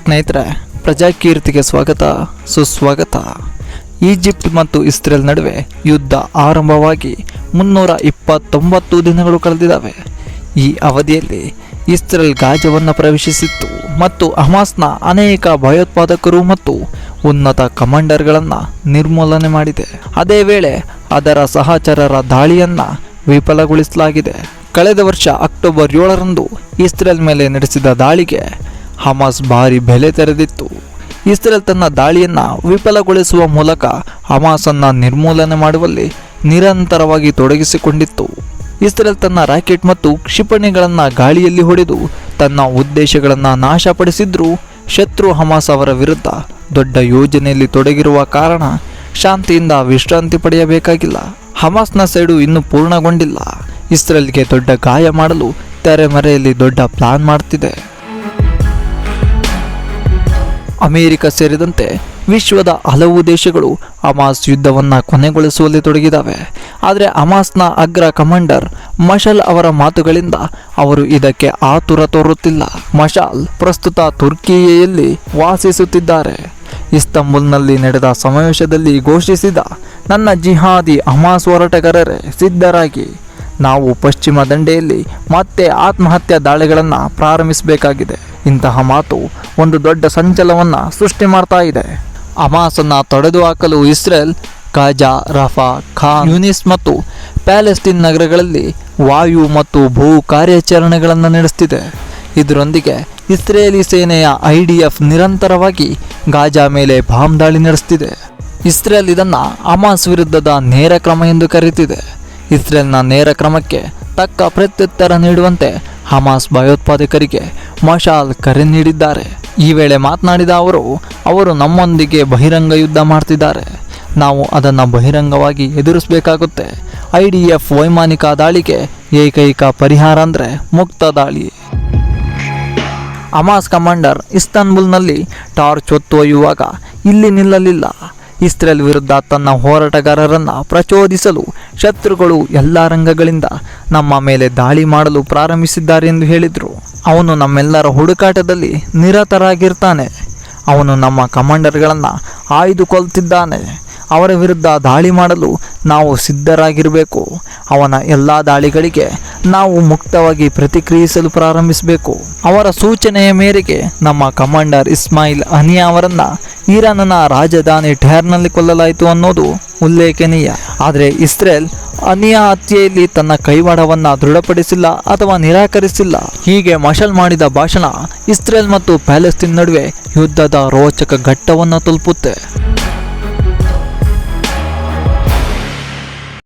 ಸ್ನೇಹಿತರೆ, ಪ್ರಜಾಕೀರ್ತಿಗೆ ಸ್ವಾಗತ, ಸುಸ್ವಾಗತ. ಈಜಿಪ್ಟ್ ಮತ್ತು ಇಸ್ರೇಲ್ ನಡುವೆ ಯುದ್ಧ ಆರಂಭವಾಗಿ ಮುನ್ನೂರ ಇಪ್ಪತ್ತೊಂಬತ್ತು ದಿನಗಳು ಕಳೆದಿದ್ದಾವೆ. ಈ ಅವಧಿಯಲ್ಲಿ ಇಸ್ರೇಲ್ ಗಾಜವನ್ನು ಪ್ರವೇಶಿಸಿತ್ತು ಮತ್ತು ಹಮಾಸ್ನ ಅನೇಕ ಭಯೋತ್ಪಾದಕರು ಮತ್ತು ಉನ್ನತ ಕಮಾಂಡರ್ಗಳನ್ನು ನಿರ್ಮೂಲನೆ ಮಾಡಿದೆ. ಅದೇ ವೇಳೆ ಅದರ ಸಹಚರರ ದಾಳಿಯನ್ನು ವಿಫಲಗೊಳಿಸಲಾಗಿದೆ. ಕಳೆದ ವರ್ಷ ಅಕ್ಟೋಬರ್ ಏಳರಂದು ಇಸ್ರೇಲ್ ಮೇಲೆ ನಡೆಸಿದ ದಾಳಿಗೆ ಹಮಾಸ್ ಭಾರಿ ಬೆಲೆ ತೆರೆದಿತ್ತು. ಇಸ್ರೇಲ್ ತನ್ನ ದಾಳಿಯನ್ನು ವಿಫಲಗೊಳಿಸುವ ಮೂಲಕ ಹಮಾಸನ್ನು ನಿರ್ಮೂಲನೆ ಮಾಡುವಲ್ಲಿ ನಿರಂತರವಾಗಿ ತೊಡಗಿಸಿಕೊಂಡಿತ್ತು. ಇಸ್ರೇಲ್ ತನ್ನ ರಾಕೆಟ್ ಮತ್ತು ಕ್ಷಿಪಣಿಗಳನ್ನು ಗಾಳಿಯಲ್ಲಿ ಹೊಡೆದು ತನ್ನ ಉದ್ದೇಶಗಳನ್ನು ನಾಶಪಡಿಸಿದ್ರೂ ಶತ್ರು ಹಮಾಸ್ ಅವರ ವಿರುದ್ಧ ದೊಡ್ಡ ಯೋಜನೆಯಲ್ಲಿ ತೊಡಗಿರುವ ಕಾರಣ ಶಾಂತಿಯಿಂದ ವಿಶ್ರಾಂತಿ ಪಡೆಯಬೇಕಾಗಿಲ್ಲ. ಹಮಾಸ್ನ ಸೈಡು ಇನ್ನೂ ಪೂರ್ಣಗೊಂಡಿಲ್ಲ. ಇಸ್ರೇಲ್ಗೆ ದೊಡ್ಡ ಗಾಯ ಮಾಡಲು ತೆರೆಮರೆಯಲ್ಲಿ ದೊಡ್ಡ ಪ್ಲಾನ್ ಮಾಡ್ತಿದೆ. ಅಮೆರಿಕ ಸೇರಿದಂತೆ ವಿಶ್ವದ ಹಲವು ದೇಶಗಳು ಅಮಾಸ್ ಯುದ್ಧವನ್ನು ಕೊನೆಗೊಳಿಸುವಲ್ಲಿ ತೊಡಗಿದ್ದಾವೆ. ಆದರೆ ಅಮಾಸ್ನ ಅಗ್ರ ಕಮಾಂಡರ್ ಮಶಾಲ್ ಅವರ ಮಾತುಗಳಿಂದ ಅವರು ಇದಕ್ಕೆ ಆತುರ ತೋರುತ್ತಿಲ್ಲ. ಮಶಾಲ್ ಪ್ರಸ್ತುತ ತುರ್ಕಿಯಲ್ಲಿ ವಾಸಿಸುತ್ತಿದ್ದಾರೆ. ಇಸ್ತಂಬುಲ್ನಲ್ಲಿ ನಡೆದ ಸಮಾವೇಶದಲ್ಲಿ ಘೋಷಿಸಿದ, ನನ್ನ ಜಿಹಾದಿ ಹಮಾಸ್ ಹೋರಾಟಗಾರರೇ, ಸಿದ್ಧರಾಗಿ ನಾವು ಪಶ್ಚಿಮ ದಂಡೆಯಲ್ಲಿ ಮತ್ತೆ ಆತ್ಮಹತ್ಯಾ ದಾಳಿಗಳನ್ನು ಪ್ರಾರಂಭಿಸಬೇಕಾಗಿದೆ. ಇಂತಹ ಮಾತು ಒಂದು ದೊಡ್ಡ ಸಂಚಲವನ್ನು ಸೃಷ್ಟಿ ಮಾಡ್ತಾ ಇದೆ. ಅಮಾಸನ್ನು ತೊಡೆದು ಹಾಕಲು Israel Gaza Rafah, Khan, Yunis ಮತ್ತು ಪ್ಯಾಲೆಸ್ಟೀನ್ ನಗರಗಳಲ್ಲಿ ವಾಯು ಮತ್ತು ಭೂ ಕಾರ್ಯಾಚರಣೆಗಳನ್ನು ನಡೆಸ್ತಿದೆ. ಇದರೊಂದಿಗೆ ಇಸ್ರೇಲಿ ಸೇನೆಯ ಐ ಡಿ ಎಫ್ ನಿರಂತರವಾಗಿ ಗಾಜಾ ಮೇಲೆ ಬಾಂಬ್ ದಾಳಿ ನಡೆಸ್ತಿದೆ. ಇಸ್ರೇಲ್ ಇದನ್ನು ಅಮಾಸ್ ವಿರುದ್ಧದ ನೇರ ಕ್ರಮ ಎಂದು ಕರೆಯುತ್ತಿದೆ ಇಸ್ರೇಲ್ನ ನೇರ ಕ್ರಮಕ್ಕೆ ತಕ್ಕ ಪ್ರತ್ಯುತ್ತರ ನೀಡುವಂತೆ ಹಮಾಸ್ ಭಯೋತ್ಪಾದಕರಿಗೆ ಮಶಾಲ್ ಕರೆ ನೀಡಿದ್ದಾರೆ. ಈ ವೇಳೆ ಮಾತನಾಡಿದ ಅವರು ಅವರು ನಮ್ಮೊಂದಿಗೆ ಬಹಿರಂಗ ಯುದ್ಧ ಮಾಡ್ತಿದ್ದಾರೆ. ನಾವು ಅದನ್ನು ಬಹಿರಂಗವಾಗಿ ಎದುರಿಸಬೇಕಾಗುತ್ತೆ. ಐ ಡಿ ಎಫ್ ವೈಮಾನಿಕ ದಾಳಿಗೆ ಏಕೈಕ ಪರಿಹಾರ ಅಂದರೆ ಮುಕ್ತ ದಾಳಿ. ಹಮಾಸ್ ಕಮಾಂಡರ್ ಇಸ್ತಾನ್ಬುಲ್ನಲ್ಲಿ ಟಾರ್ಚ್ ಹೊತ್ತೊಯ್ಯುವಾಗ ಇಲ್ಲಿ ನಿಲ್ಲಲಿಲ್ಲ. ಇಸ್ರೇಲ್ ವಿರುದ್ಧ ತನ್ನ ಹೋರಾಟಗಾರರನ್ನು ಪ್ರಚೋದಿಸಲು ಶತ್ರುಗಳು ಎಲ್ಲ ರಂಗಗಳಿಂದ ನಮ್ಮ ಮೇಲೆ ದಾಳಿ ಮಾಡಲು ಪ್ರಾರಂಭಿಸಿದ್ದಾರೆ ಎಂದು ಹೇಳಿದರು. ಅವನು ನಮ್ಮೆಲ್ಲರ ಹುಡುಕಾಟದಲ್ಲಿ ನಿರತರಾಗಿರ್ತಾನೆ. ಅವನು ನಮ್ಮ ಕಮಾಂಡರ್ಗಳನ್ನು ಆಯ್ದುಕೊಳ್ತಿದ್ದಾನೆ. ಅವರ ವಿರುದ್ಧ ದಾಳಿ ಮಾಡಲು ನಾವು ಸಿದ್ಧರಾಗಿರಬೇಕು. ಅವನ ಎಲ್ಲ ದಾಳಿಗಳಿಗೆ ನಾವು ಮುಕ್ತವಾಗಿ ಪ್ರತಿಕ್ರಿಯಿಸಲು ಪ್ರಾರಂಭಿಸಬೇಕು. ಅವರ ಸೂಚನೆಯ ಮೇರೆಗೆ ನಮ್ಮ ಕಮಾಂಡರ್ ಇಸ್ಮಾಯಿಲ್ ಅನಿಯಾ ಅವರನ್ನು ಇರಾನ್ನ ರಾಜಧಾನಿ ಟೆಹರ್ನಲ್ಲಿ ಕೊಲ್ಲಲಾಯಿತು ಅನ್ನೋದು ಉಲ್ಲೇಖನೀಯ. ಆದರೆ ಇಸ್ರೇಲ್ ಅನಿಯಾ ಹತ್ಯೆಯಲ್ಲಿ ತನ್ನ ಕೈವಾಡವನ್ನು ದೃಢಪಡಿಸಿಲ್ಲ ಅಥವಾ ನಿರಾಕರಿಸಿಲ್ಲ. ಹೀಗೆ ಮಶಲ್ ಮಾಡಿದ ಭಾಷಣ ಇಸ್ರೇಲ್ ಮತ್ತು ಪ್ಯಾಲೆಸ್ತೀನ್ ನಡುವೆ ಯುದ್ಧದ ರೋಚಕ ಘಟ್ಟವನ್ನು ತಲುಪುತ್ತೆ.